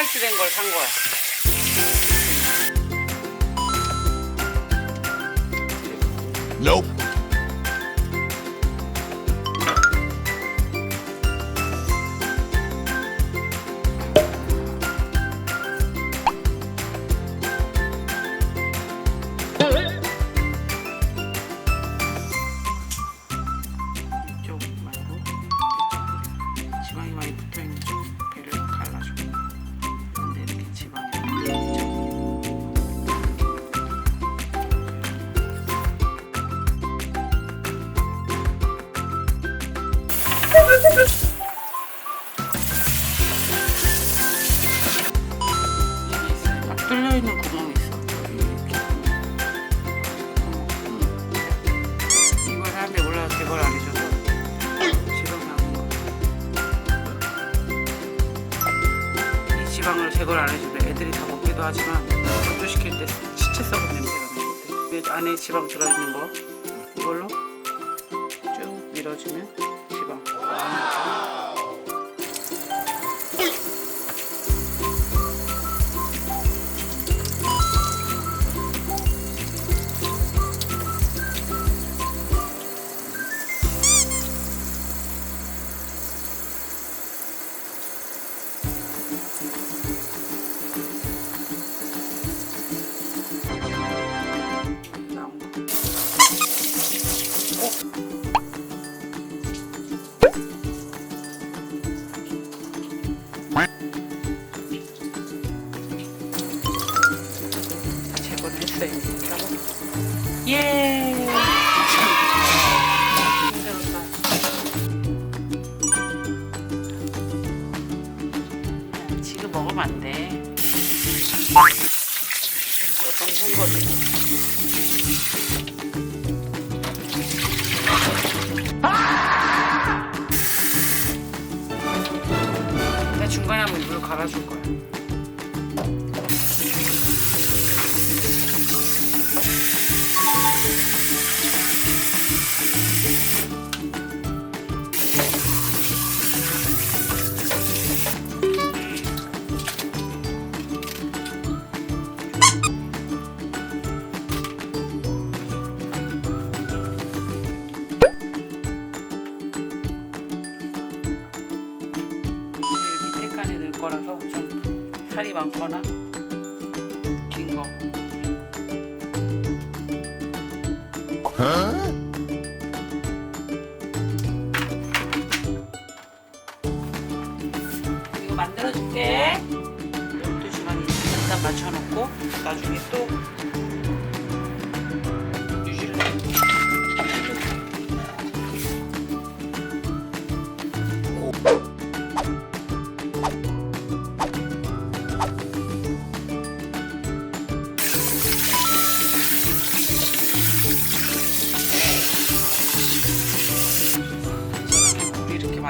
이렇게 길게 판매하는데 슬라이스 된걸 산 거야. Nope. 뚫려 있는 구멍이 있어. 이걸 사람들이 몰라서 제거를 안 해줘서 지방이 나온 거. 이 지방을 제거를 안 해주면 애들이 다 먹기도 하지만 건조시킬 때 시체 썩은 냄새가 나거든. 이 안에 지방 들어있는 거 이걸로 쭉 밀어주면 먹으면 안 돼. 이거 동생 거지. 나 중간에 한번 물 갈아줄 거야. 살이 많거나 긴 거. 이거 만들어줄게. 12시간 일단 맞춰놓고 나중에 또 물이 이렇게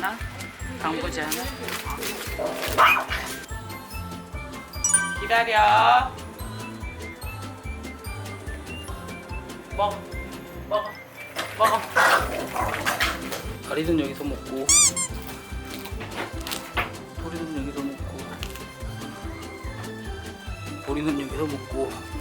하나, 방부제 하나. 기다려. 먹어, 먹어, 먹어. 다리는 여기서 먹고, 보리는 여기서 먹고, 보리는 여기서 먹고.